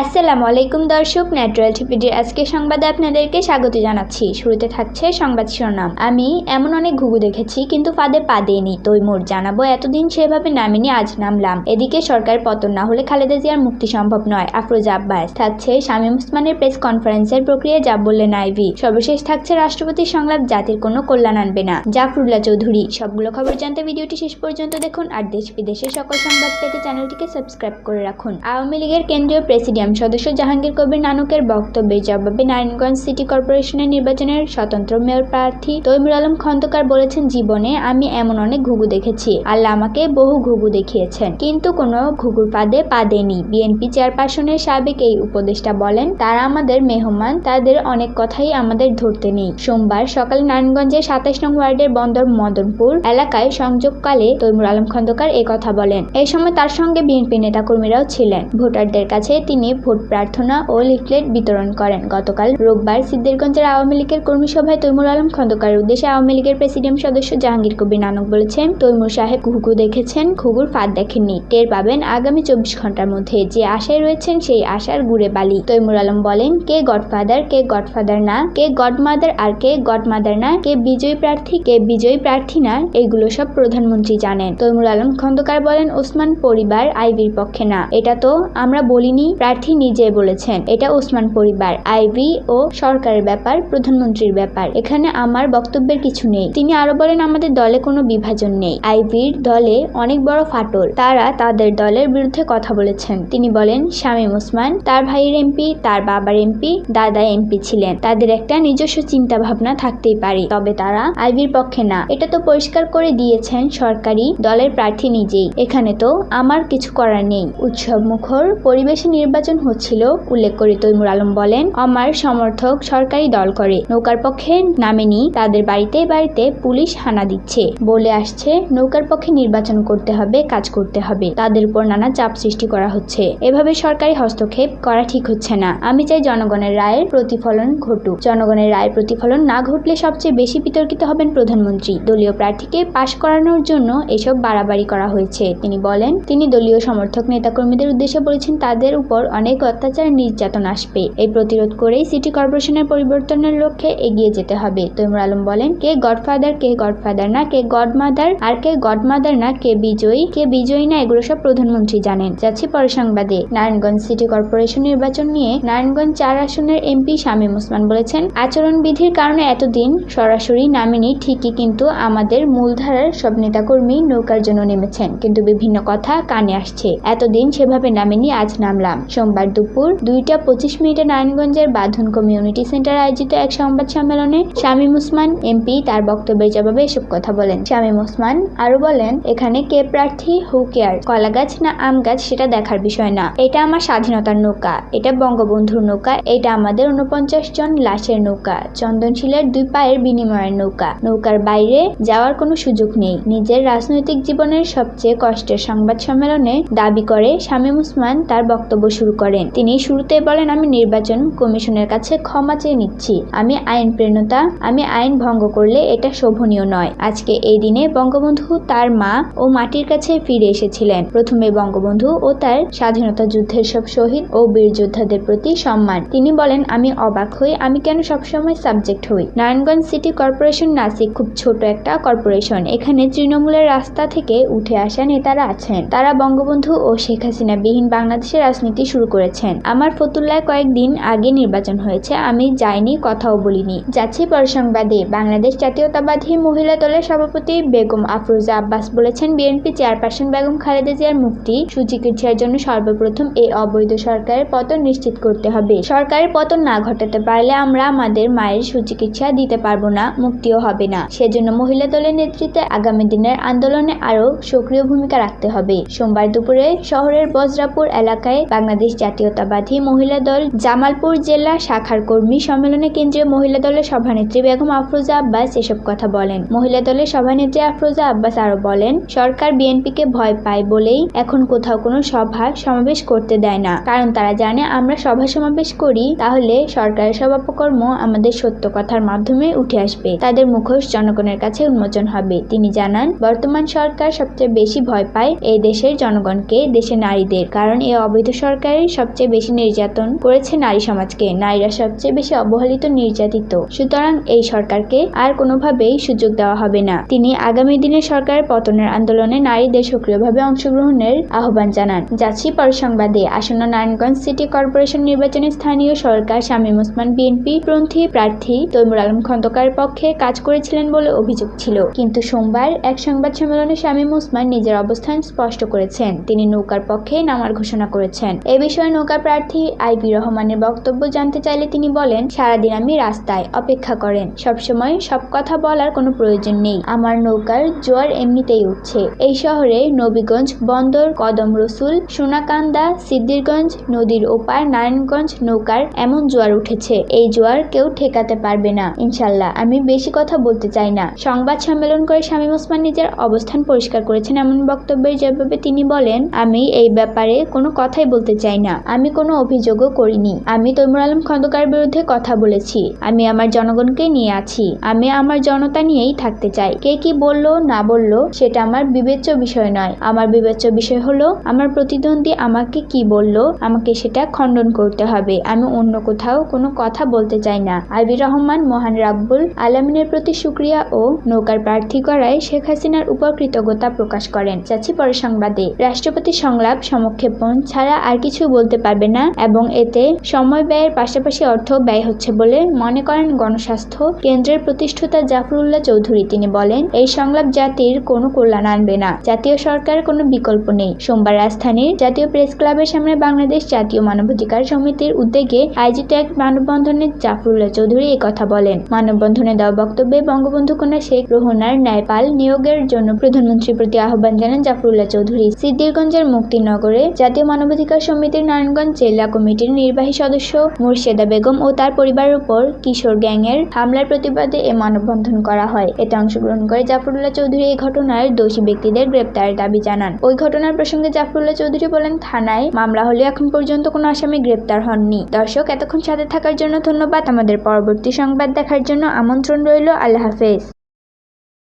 আসসালামু আলাইকুম দর্শক ন্যাটুরাল টিভিডির আজকে সংবাদে আপনাদেরকে স্বাগত জানাচ্ছি। শুরুতে থাকছে সংবাদ শিরোনাম। আমি এমন অনেক ঘুঘু দেখেছি, কিন্তু ফাঁদে পা দেয়নি তৈমুর জানাব, এতদিন সেভাবে নামিনি, আজ নামলাম। এদিকে সরকার পতন না হলে খালেদা জিয়ার মুক্তি সম্ভব নয়, আফরোজা আব্বাস। থাকছে শামীম ওসমানের প্রেস কনফারেন্সের প্রক্রিয়া যা বললেন আইভি সর্বশেষ থাকছে রাষ্ট্রপতির সংলাপ, জাতির কোনো কল্যাণ আনবে না। জাফরুল্লাহ চৌধুরী। সবগুলো খবর জানতে ভিডিওটি শেষ পর্যন্ত দেখুন, আর দেশ বিদেশের সকল সংবাদ পেতে চ্যানেলটিকে সাবস্ক্রাইব করে রাখুন। আওয়ামী লীগের কেন্দ্রীয় প্রেসিডিয়াম সদস্য জাহাঙ্গীর কবির নানকের বক্তব্যের জবাবে নারায়ণগঞ্জ সিটি কর্পোরেশনের নির্বাচনের স্বতন্ত্র মেয়র প্রার্থী তৈমুর আলম খন্দকার বলেছেন, জীবনে আমি এমন অনেক ঘুঘু দেখেছি। আল্লাহ আমাকে বহু ঘুঘু দেখিয়েছেন। কিন্তু কোনো ঘুঘুর পাদে পা দেয়নি। বিএনপি চেয়ারপারসনের সাবেক এই উপদেষ্টা বলেন, তারা আমাদের মেহমান, তাদের অনেক কথাই আমাদের ধরতে নেই। সোমবার সকালে নারায়ণগঞ্জের সাতাশ নং ওয়ার্ডের বন্দর মদনপুর এলাকায় সংযোগকালে তৈমুর আলম খন্দকার কথা বলেন। এই সময় তার সঙ্গে বিএনপি নেতাকর্মীরাও ছিলেন। ভোটারদের কাছে তিনি ভোট প্রার্থনা ও লিফলেট বিতরণ করেন। গতকাল রোববার সিদ্দিরগঞ্জের আওয়ামী লীগের কর্মী সভায় তৈমুর আলম খন্দকারের উদ্দেশ্যে আওয়ামী লীগের প্রেসিডিয়াম সদস্য জাহাঙ্গীর কবির নানক বলেছেন, তৈমুর সাহেব ঘুঘু দেখেছেন, ঘুঘুর ফাঁদ দেখেননি। টের পাবেন আগামী চব্বিশ ঘণ্টার মধ্যে যে আশায় রয়েছেন সেই আশার গুড়ে বালি। তৈমুর আলম বলেন, কে গডফাদার কে গডফাদার না, কে গডমাদার আর কে গডমাদার না, কে বিজয়ী প্রার্থী, কে বিজয়ী প্রার্থী না, এগুলো সব প্রধানমন্ত্রী জানেন। তৈমুর আলম খন্দকার বলেন, ওসমান পরিবার আইবির পক্ষে না। এটা তো আমরা বলিনি, প্রার্থী নিজে বলেছেন, এটা ওসমান পরিবার, আইভি ও সরকারের ব্যাপার, প্রধানমন্ত্রীর ব্যাপার। এখানে আমার বক্তব্যের কিছু নেই। তিনি আরও বলেন, আমাদের দলে কোনো বিভাজন নেই। আইভির দলে অনেক বড় ফাটল। তারা তাদের দলের বিরুদ্ধে কথা বলেছেন। তিনি বলেন, শামীম ওসমান, তার ভাইয়ের এমপি, তার বাবার এমপি, দাদা এমপি ছিলেন। তাদের একটা নিজস্ব চিন্তা ভাবনা থাকতেই পারে, তবে তারা আইভির পক্ষে না। এটা তো পরিষ্কার করে দিয়েছেন সরকারি দলের প্রার্থী নিজেই। এখানে তো আমার কিছু করার নেই। উৎসব মুখর পরিবেশে নির্বাচন হচ্ছিল, উল্লেখ করে তৈমুর আলম বলেন, আমার সমর্থক সরকারি দল করে, নৌকার পক্ষে নামেনি, তাদের বাড়িতে বাড়িতে পুলিশ হানা দিচ্ছে। বলে আসছে, নৌকার পক্ষে নির্বাচন করতে হবে, কাজ করতে হবে। তাদের উপর নানা চাপ সৃষ্টি করা হচ্ছে। এভাবে সরকারি হস্তক্ষেপ করা ঠিক হচ্ছে না। আমি চাই জনগণের রায়ের প্রতিফলন ঘটুক। জনগণের রায়ের প্রতিফলন না ঘটলে সবচেয়ে বেশি বিতর্কিত হবেন প্রধানমন্ত্রী। দলীয় প্রার্থীকে পাশ করানোর জন্য এসব বাড়াবাড়ি করা হয়েছে। তিনি বলেন, তিনি দলীয় সমর্থক নেতাকর্মীদের উদ্দেশ্যে বলেছেন, তাদের উপর অনেক অত্যাচার নির্যাতন আসবে। এই প্রতিরোধ করেই সিটি কর্পোরেশনের পরিবর্তনের লক্ষ্যে এগিয়ে যেতে হবে। তৈমুর আলম বলেন, কে গডফাদার কে গডফাদার না, কে গডমাদার আর কে গডমাদার না, কে বিজয়ী কে বিজয়ী না, এগুলো সব প্রধানমন্ত্রী জানেন। যাচ্ছি পরে সংবাদে। নারায়ণগঞ্জ সিটি কর্পোরেশন নির্বাচন নিয়ে নারায়ণগঞ্জ চার আসনের এমপি শামীম ওসমান বলেছেন আচরণ বিধির কারণে এতদিন সরাসরি নামেনি ঠিকই কিন্তু আমাদের মূলধারার সব নেতাকর্মী নৌকার জন্য নেমেছেন। কিন্তু বিভিন্ন কথা কানে আসছে, এতদিন সেভাবে নামেনি, আজ নামলাম। সোমবার দুপুর দুইটা পঁচিশ মিনিটে নারায়ণগঞ্জের বাঁধন কমিউনিটি সেন্টার আয়োজিত এক সংবাদ সম্মেলনে শামীম ওসমান এমপি, তার বক্তব্যের জবাবে এসব কথা বলেন। শামীম ওসমান আরও বলেন, এখানে কে প্রার্থী, হু কেয়ার কলা গাছ না আম গাছ সেটা দেখার বিষয় না। এটা আমার স্বাধীনতার নৌকা, এটা বঙ্গবন্ধুর নৌকা, এটা আমাদের উনপঞ্চাশ জন লাশের নৌকা, চন্দনশীলের দুই পায়ের বিনিময়ের নৌকা। নৌকার বাইরে যাওয়ার কোনো সুযোগ নেই। নিজের রাজনৈতিক জীবনের সবচেয়ে কষ্টের সংবাদ সম্মেলনে দাবি করে শামীম ওসমান তার বক্তব্য শুরু করেন। তিনি শুরুতে বলেন, আমি নির্বাচন কমিশনের কাছে ক্ষমা চেয়ে নিচ্ছি। আমি আইন প্রেরণতা, আমি আইন ভঙ্গ করলে এটা শোভনীয় নয়। আজকে এই দিনে বঙ্গবন্ধু তার মা ও মাটির কাছে ফিরে এসেছিলেন। প্রথমে বঙ্গবন্ধু ও তার স্বাধীনতা যুদ্ধের সব শহীদ ও বীর যোদ্ধাদের প্রতি সম্মান। তিনি বলেন, আমি অবাক হই, আমি কেন সবসময় সাবজেক্ট হই? নারায়ণগঞ্জ সিটি কর্পোরেশন নাসিক খুব ছোট একটা কর্পোরেশন। এখানে তৃণমূলের রাস্তা থেকে উঠে আসা নেতারা আছেন। তারা বঙ্গবন্ধু ও শেখ হাসিনা বিহীন বাংলাদেশের রাজনীতি শুরু করেছেন। আমার ফতুল্লায় কয়েকদিন আগে নির্বাচন হয়েছে, আমি যাইনি, কথাও বলিনি। যাচ্ছি পর সংবাদে বাংলাদেশ জাতীয়তাবাদী মহিলা দলের সভাপতি বেগম আফরোজা আব্বাস বলেছেন, বিএনপি চেয়ারপারসন বেগম খালেদা জিয়ার মুক্তি সুচিকিৎসার জন্য সর্বপ্রথম এই অবৈধ সরকারের পতন নিশ্চিত করতে হবে। সরকারের পতন না ঘটাতে পারলে আমরা আমাদের মায়ের সুচিকিৎসা দিতে পারব না, মুক্তিও হবে না। সেজন্য মহিলা দলের নেতৃত্বে আগামী দিনের আন্দোলনে আরও সক্রিয় ভূমিকা রাখতে হবে। সোমবার দুপুরে শহরের বজরাপুর এলাকায় বাংলাদেশ জাতীয়তাবাদী মহিলা দল জামালপুর জেলা শাখার কর্মী সম্মেলনে কেন্দ্রীয় মহিলা দলের সভানেত্রী বেগম আফরোজা আব্বাস এসব কথা বলেন। মহিলা দলের সভানেত্রী আফরোজা আব্বাস আরও বলেন, সরকার বিএনপিকে ভয় পায় বলেই এখন কোথাও কোনো সভা সমাবেশ করতে দেয় না। কারণ তারা জানে আমরা সভা সমাবেশ করি, তাহলে সরকারের সব অপকর্ম আমাদের সত্য কথার মাধ্যমে উঠে আসবে। তাদের মুখোশ জনগণের কাছে উন্মোচন হবে। তিনি জানান, বর্তমান সরকার সবচেয়ে বেশি ভয় পায় এই দেশের জনগণকে, দেশের নারীদের। কারণ এই অবৈধ সরকারের সরকারই সবচেয়ে বেশি নির্যাতন করেছে নারী সমাজকে। নারীরা সবচেয়ে বেশি অবহেলিত নির্যাতিত। সুতরাং এই সরকারকে আর কোনোভাবেই সুযোগ দেওয়া হবে না। তিনি আগামী দিনে সরকারের পতনের আন্দোলনে নারীদের সক্রিয়ভাবে অংশগ্রহণের আহ্বান জানান। যাচ্ছি পরসংবাদে। আসন্ন নারায়ণগঞ্জ সিটি কর্পোরেশন নির্বাচনে স্থানীয় সরকার শামীম ওসমান বিএনপি পন্থী প্রার্থী তৈমুর আলম খন্দকারের পক্ষে কাজ করেছিলেন বলে অভিযোগ ছিল। কিন্তু সোমবার এক সংবাদ সম্মেলনে শামীম ওসমান নিজের অবস্থান স্পষ্ট করেছেন। তিনি নৌকার পক্ষে নামার ঘোষণা করেছেন। এ নৌকা প্রার্থী আইবি রহমানের বক্তব্য জানতে চাইলে তিনি বলেন, সারাদিন আমি রাস্তায় অপেক্ষা করেন। সবসময় সব কথা বলার কোনো প্রয়োজন নেই। আমার নৌকার জোয়ার এমনিতেই উঠছে। এই শহরে নবীগঞ্জ বন্দর, কদম রসুল, সোনাকান্দা সিদ্দিরগঞ্জ নদীর ওপার, নারায়ণগঞ্জ নৌকার এমন জোয়ার উঠেছে। এই জোয়ার কেউ ঠেকাতে পারবে না। ইনশাল্লাহ, আমি বেশি কথা বলতে চাই না। সংবাদ সম্মেলন করে শামীম ওসমান নিজের অবস্থান পরিষ্কার করেছেন এমন বক্তব্যের জবাবে তিনি বলেন, আমি এই ব্যাপারে কোনো কথাই বলতে চাই না, আমি কোনো অভিযোগও করিনি। আমি তৈমুর আলম খন্দকার বিরুদ্ধে কথা বলেছি। আমি আমার জনগণকে নিয়ে আছি। আমি আমার জনতা নিয়েই থাকতে চাই। কে কি বলল, না বলল, সেটা আমার বিবেচ্য বিষয় নয়। আমার বিবেচ্য বিষয় হলো, আমার প্রতিদ্বন্দ্বী আমাকে কি বলল, আমাকে সেটা খণ্ডন করতে হবে। আমি অন্য কোথাও কোনো কথা বলতে চাই না। আবির রহমান, মহান রাব্বুল আলমিনের প্রতি সুক্রিয়া ও নৌকার প্রার্থী করায় শেখ হাসিনার উপর কৃতজ্ঞতা প্রকাশ করেন। চাচ্ছি পরে সংবাদে। রাষ্ট্রপতি সংলাপ, সমক্ষেপণ ছাড়া আর কিছু বলতে পারবে না এবং এতে সময় ব্যয়ের পাশাপাশি অর্থ ব্যয় হচ্ছে বলে মনে করেন গণস্বাস্থ্য কেন্দ্রের প্রতিষ্ঠাতা জাফরুল্লাহ চৌধুরী। তিনি বলেন, এই সংলাপ জাতির কোনো কল্যাণ আনবে না। জাতীয় সরকারের কোনো বিকল্প নেই। সোমবার রাজধানীর জাতীয় প্রেস ক্লাবের সামনে বাংলাদেশ জাতীয় মানবাধিকার সমিতির উদ্যোগে আয়োজিত এক মানববন্ধনে জাফরুল্লাহ চৌধুরী কথা বলেন। মানববন্ধনে দেওয়া বক্তব্যে বঙ্গবন্ধু কন্যা শেখ রোহনার ন্যায়পাল নিয়োগের জন্য প্রধানমন্ত্রীর প্রতি আহ্বান জানান জাফরুল্লাহ চৌধুরী। সিদ্দিরগঞ্জের মুক্তিনগরে জাতীয় মানবাধিকার সমিতির নারায়ণগঞ্জ জেলা কমিটির নির্বাহী সদস্য মুর্শেদা বেগম ও তার পরিবারের উপর কিশোর গ্যাংয়ের হামলার প্রতিবাদে এ মানববন্ধন করা হয়। এতে অংশগ্রহণ করে জাফরুল্লাহ চৌধুরী এই ঘটনার দোষী ব্যক্তিদের গ্রেপ্তারের দাবি জানান। ওই ঘটনার প্রসঙ্গে জাফরুল্লাহ চৌধুরী বলেন, থানায় মামলা হলে এখন পর্যন্ত কোনো আসামি গ্রেপ্তার হননি। দর্শক, এতক্ষণ সাথে থাকার জন্য ধন্যবাদ। আমাদের পরবর্তী সংবাদ দেখার জন্য আমন্ত্রণ রইল। আল্লাহ হাফেজ।